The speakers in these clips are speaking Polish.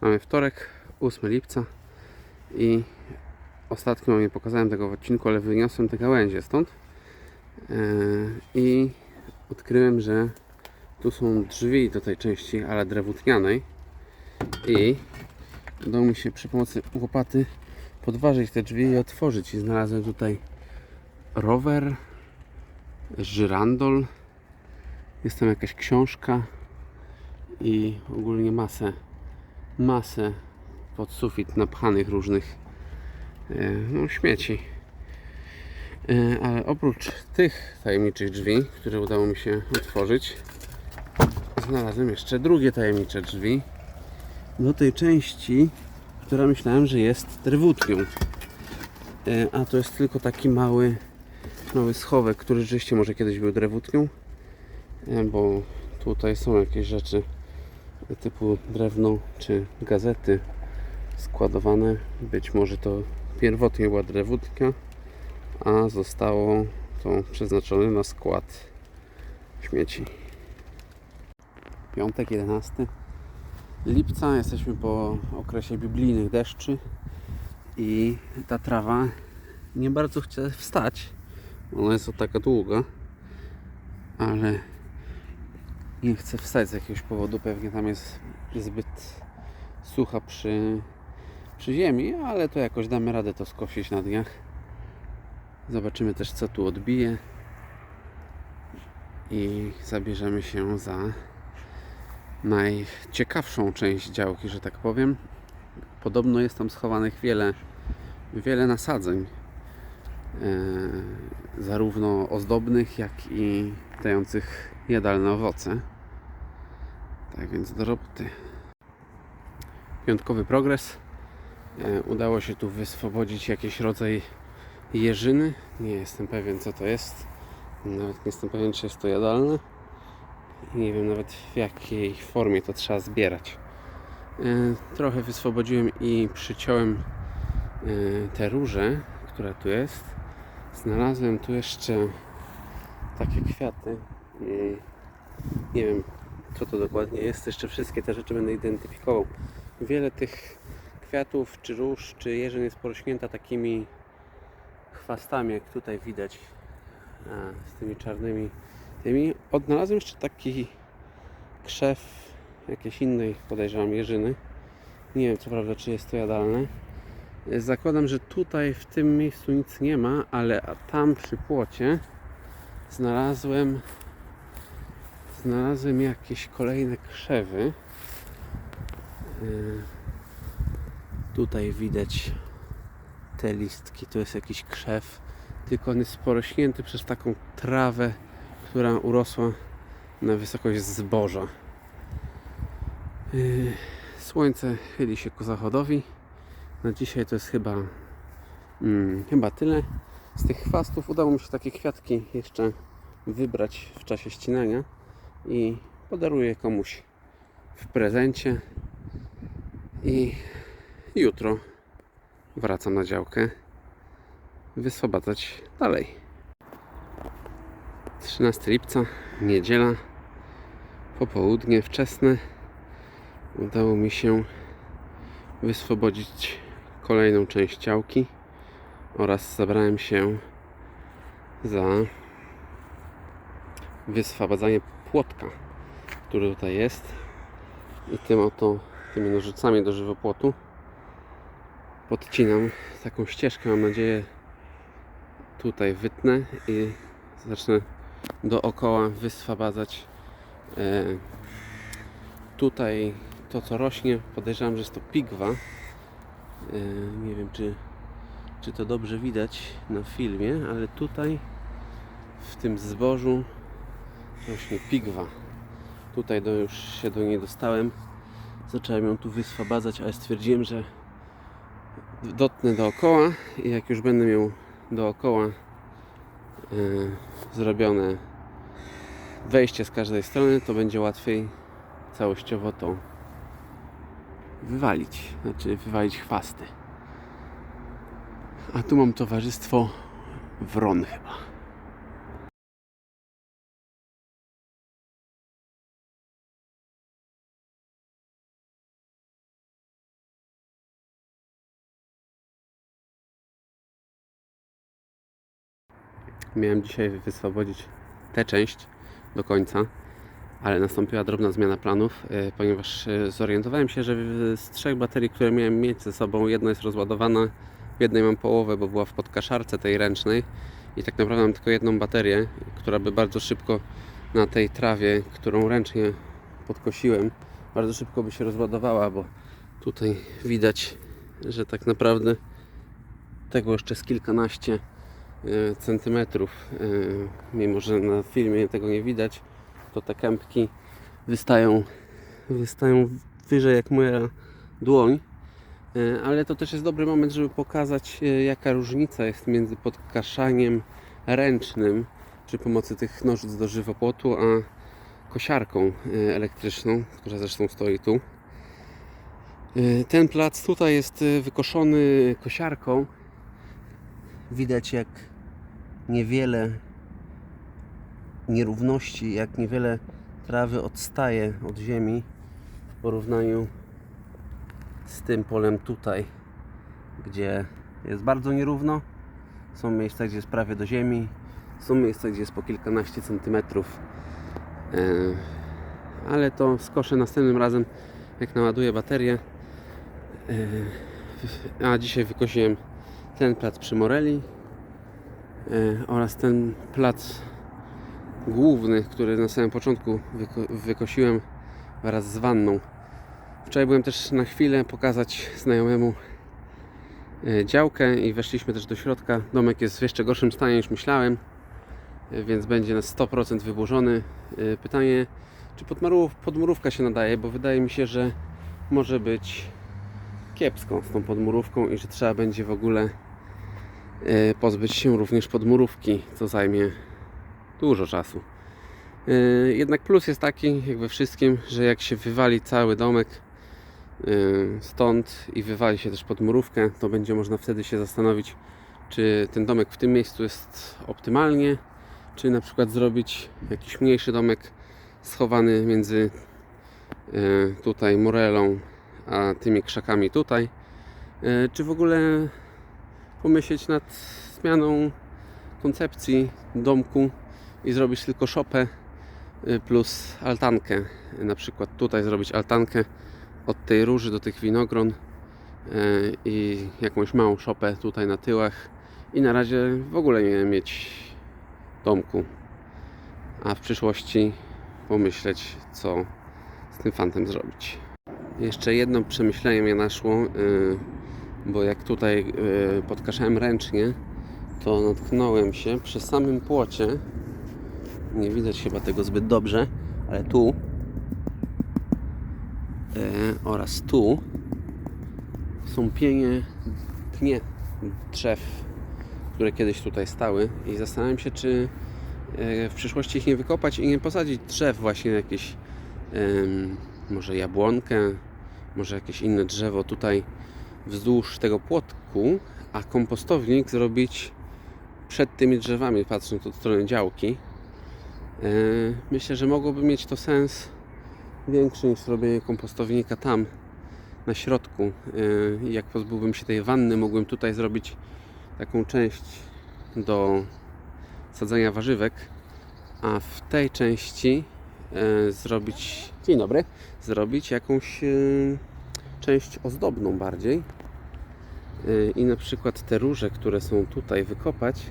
Mamy wtorek, 8 lipca i ostatnio Wam nie pokazałem tego w odcinku, ale wyniosłem te gałęzie stąd. Eee, i odkryłem, że tu są drzwi do tej części, ale drewutnianej. I udało mi się przy pomocy łopaty podważyć te drzwi i otworzyć. I znalazłem tutaj rower, żyrandol, jest tam jakaś książka i ogólnie masę, masę pod sufit napchanych różnych e, no, śmieci. E, Ale oprócz tych tajemniczych drzwi, które udało mi się otworzyć, znalazłem jeszcze drugie tajemnicze drzwi do tej części, która myślałem, że jest drewutnią. E, A to jest tylko taki mały, mały schowek, który rzeczywiście może kiedyś był drewutnią, bo tutaj są jakieś rzeczy typu drewno czy gazety składowane. Być może to pierwotnie była drewutnia, a zostało to przeznaczone na skład śmieci. Piątek 11 lipca, jesteśmy po okresie biblijnych deszczy i ta trawa nie bardzo chce wstać. Ona jest o taka długa, ale nie chce wstać z jakiegoś powodu. Pewnie tam jest zbyt sucha przy, przy ziemi, ale to jakoś damy radę to skosić na dniach. Zobaczymy też co tu odbije i zabierzemy się za najciekawszą część działki, że tak powiem. Podobno jest tam schowanych wiele, wiele nasadzeń, e, zarówno ozdobnych, jak i dających jadalne owoce. Tak więc do roboty. Piątkowy progres. E, udało się tu wyswobodzić jakiś rodzaj jeżyny. Nie jestem pewien co to jest. Nawet nie jestem pewien czy jest to jadalne. Nie wiem nawet w jakiej formie to trzeba zbierać. E, Trochę wyswobodziłem i przyciąłem e, tę różę, która tu jest. Znalazłem tu jeszcze takie kwiaty. Mm, Nie wiem co to dokładnie jest. Jeszcze wszystkie te rzeczy będę identyfikował. Wiele tych kwiatów, czy róż, czy jeżyn jest porośnięta takimi chwastami, jak tutaj widać. Z tymi czarnymi tymi. Odnalazłem jeszcze taki krzew jakiejś innej, podejrzewam, jeżyny. Nie wiem co prawda, czy jest to jadalne. Zakładam, że tutaj w tym miejscu nic nie ma, ale tam przy płocie znalazłem znalazłem jakieś kolejne krzewy. Yy, Tutaj widać te listki. To jest jakiś krzew, tylko on jest porośnięty przez taką trawę, która urosła na wysokość zboża. Yy, Słońce chyli się ku zachodowi. Na dzisiaj to jest chyba, mm, chyba tyle. Z tych chwastów udało mi się takie kwiatki jeszcze wybrać w czasie ścinania i podaruję komuś w prezencie. I jutro wracam na działkę wyswobadzać dalej. 13 lipca, niedziela, popołudnie wczesne. Udało mi się wyswobodzić kolejną część działki oraz zabrałem się za wyswobadzanie płotka, który tutaj jest. I tym oto tymi nożycami do żywopłotu podcinam taką ścieżkę, mam nadzieję tutaj wytnę i zacznę dookoła wyswabadzać e, tutaj to co rośnie. Podejrzewam, że jest to pigwa. E, nie wiem czy, czy to dobrze widać na filmie ale tutaj w tym zbożu rośnie pigwa tutaj do, już się do niej dostałem zacząłem ją tu wyswabadzać ale stwierdziłem, że dotnę dookoła i jak już będę miał dookoła e, zrobione wejście z każdej strony, to będzie łatwiej całościowo to wywalić, znaczy wywalić chwasty. A tu mam towarzystwo wron chyba. Miałem dzisiaj wyswobodzić tę część do końca, ale nastąpiła drobna zmiana planów, e, ponieważ e, zorientowałem się, że z trzech baterii, które miałem mieć ze sobą, jedna jest rozładowana, w jednej mam połowę, bo była w podkaszarce tej ręcznej i tak naprawdę mam tylko jedną baterię, która by bardzo szybko na tej trawie, którą ręcznie podkosiłem, bardzo szybko by się rozładowała, bo tutaj widać, że tak naprawdę tego jeszcze z kilkanaście centymetrów, e, mimo że na filmie tego nie widać, to te kępki wystają, wystają wyżej jak moja dłoń. E, Ale to też jest dobry moment, żeby pokazać, jaka różnica jest między podkaszaniem ręcznym przy pomocy tych nożyc do żywopłotu, a kosiarką elektryczną, która zresztą stoi tu. Ten plac tutaj jest wykoszony kosiarką. Widać jak niewiele nierówności, jak niewiele trawy odstaje od ziemi w porównaniu z tym polem tutaj, gdzie jest bardzo nierówno. Są miejsca, gdzie jest prawie do ziemi, są miejsca, gdzie jest po kilkanaście centymetrów. E, Ale to skoszę następnym razem, jak naładuję baterię. E, A dzisiaj wykosiłem ten plac przy Moreli e, oraz ten plac główny, który na samym początku wyko- wykosiłem wraz z wanną. Wczoraj byłem też na chwilę pokazać znajomemu e, działkę i weszliśmy też do środka. Domek jest w jeszcze gorszym stanie niż myślałem, e, więc będzie na 100% wyburzony. Pytanie, czy podmurów, podmurówka się nadaje, bo wydaje mi się, że może być kiepską z tą podmurówką i że trzeba będzie w ogóle pozbyć się również podmurówki, co zajmie dużo czasu. E, Jednak plus jest taki, jak we wszystkim, że jak się wywali cały domek e, stąd i wywali się też podmurówkę, to będzie można wtedy się zastanowić, czy ten domek w tym miejscu jest optymalnie, czy na przykład zrobić jakiś mniejszy domek schowany między tutaj morelą a tymi krzakami tutaj, czy w ogóle pomyśleć nad zmianą koncepcji domku i zrobić tylko szopę y, plus altankę. Na przykład tutaj zrobić altankę od tej róży do tych winogron y, i jakąś małą szopę tutaj na tyłach i na razie w ogóle nie mieć domku. A w przyszłości pomyśleć, co z tym fantem zrobić. Jeszcze jedno przemyślenie mnie naszło, y, bo jak tutaj y, podkaszałem ręcznie, to natknąłem się przy samym płocie. Nie widać chyba tego zbyt dobrze, ale tu e, oraz tu są pienie pnie drzew, które kiedyś tutaj stały i zastanawiam się, czy e, w przyszłości ich nie wykopać i nie posadzić drzew właśnie jakieś może jabłonkę, może jakieś inne drzewo tutaj wzdłuż tego płotku, a kompostownik zrobić przed tymi drzewami, patrząc od strony działki. E, Myślę, że mogłoby mieć to sens większy niż robienie kompostownika tam na środku. E, Jak pozbyłbym się tej wanny, mógłbym tutaj zrobić taką część do sadzenia warzywek, a w tej części e, zrobić. Dzień dobry. Zrobić jakąś część ozdobną bardziej. E, I na przykład te róże, które są tutaj, wykopać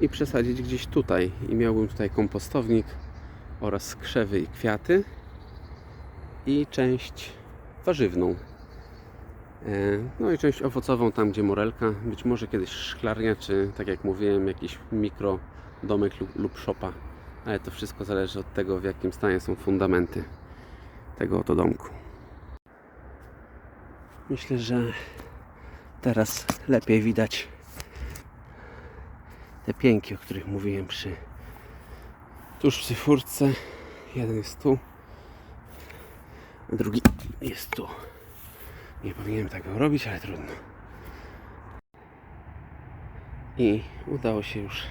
i przesadzić gdzieś tutaj. I miałbym tutaj kompostownik oraz krzewy i kwiaty i część warzywną. E, No i część owocową tam, gdzie morelka, być może kiedyś szklarnia, czy tak jak mówiłem, jakiś mikro domek lub, lub szopa. Ale to wszystko zależy od tego, w jakim stanie są fundamenty tego oto domku. Myślę, że teraz lepiej widać te pięki, o których mówiłem przy tuż przy furtce. Jeden jest tu, a drugi jest tu. Nie powinienem tego robić, ale trudno. I udało się już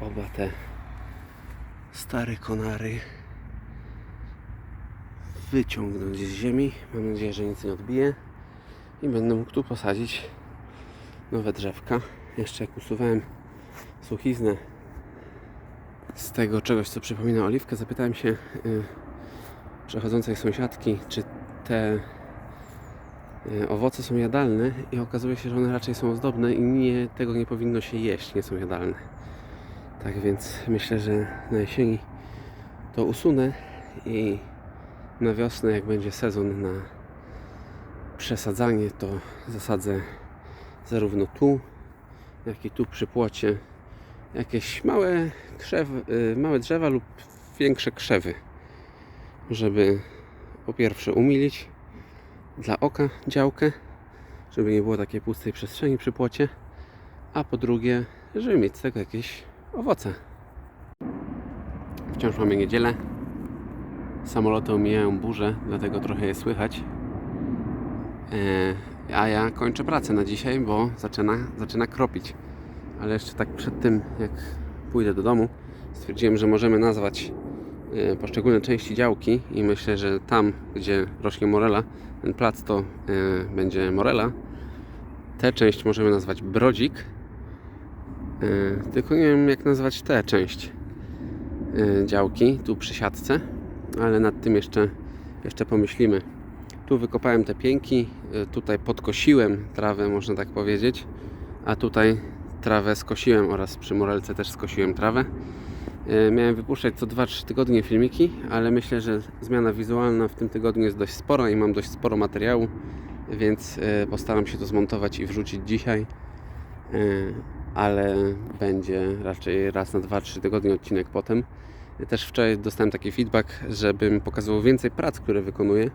oba te stare konary wyciągnąć z ziemi. Mam nadzieję, że nic nie odbije. I będę mógł tu posadzić nowe drzewka. Jeszcze jak usuwałem suchiznę z tego czegoś, co przypomina oliwkę, zapytałem się y, przechodzącej sąsiadki, czy te y, owoce są jadalne i okazuje się, że one raczej są ozdobne i nie, tego nie powinno się jeść, nie są jadalne. Tak więc myślę, że na jesieni to usunę i na wiosnę, jak będzie sezon na przesadzanie, to zasadzę zarówno tu, jak i tu przy płocie jakieś małe krzewy, y, małe drzewa lub większe krzewy, żeby po pierwsze umilić dla oka działkę, żeby nie było takiej pustej przestrzeni przy płocie, a po drugie, żeby mieć z tego jakieś owoce. Wciąż mamy niedzielę. Samoloty omijają burzę, dlatego trochę je słychać. E, a ja kończę pracę na dzisiaj, bo zaczyna, zaczyna kropić. Ale jeszcze tak przed tym, jak pójdę do domu, stwierdziłem, że możemy nazwać e, poszczególne części działki i myślę, że tam, gdzie rośnie morela, ten plac to e, będzie morela. Tę część możemy nazwać brodzik. Tylko nie wiem, jak nazwać tę część działki, tu przy siatce, ale nad tym jeszcze, jeszcze pomyślimy. Tu wykopałem te pięki, y, tutaj podkosiłem trawę, można tak powiedzieć, a tutaj trawę skosiłem oraz przy morelce też skosiłem trawę. Y, Miałem wypuszczać co 2-3 tygodnie filmiki, ale myślę, że zmiana wizualna w tym tygodniu jest dość spora i mam dość sporo materiału, więc y, postaram się to zmontować i wrzucić dzisiaj. Ale będzie raczej raz na 2-3 tygodnie odcinek potem. Też wczoraj dostałem taki feedback, żebym pokazywał więcej prac, które wykonuję.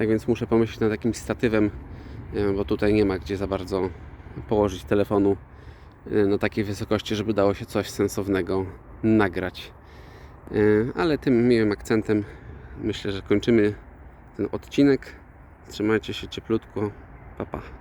Tak więc muszę pomyśleć nad jakimś statywem, e, bo tutaj nie ma gdzie za bardzo położyć telefonu e, na takiej wysokości, żeby dało się coś sensownego nagrać. E, Ale tym miłym akcentem myślę, że kończymy ten odcinek. Trzymajcie się cieplutko. Pa, pa.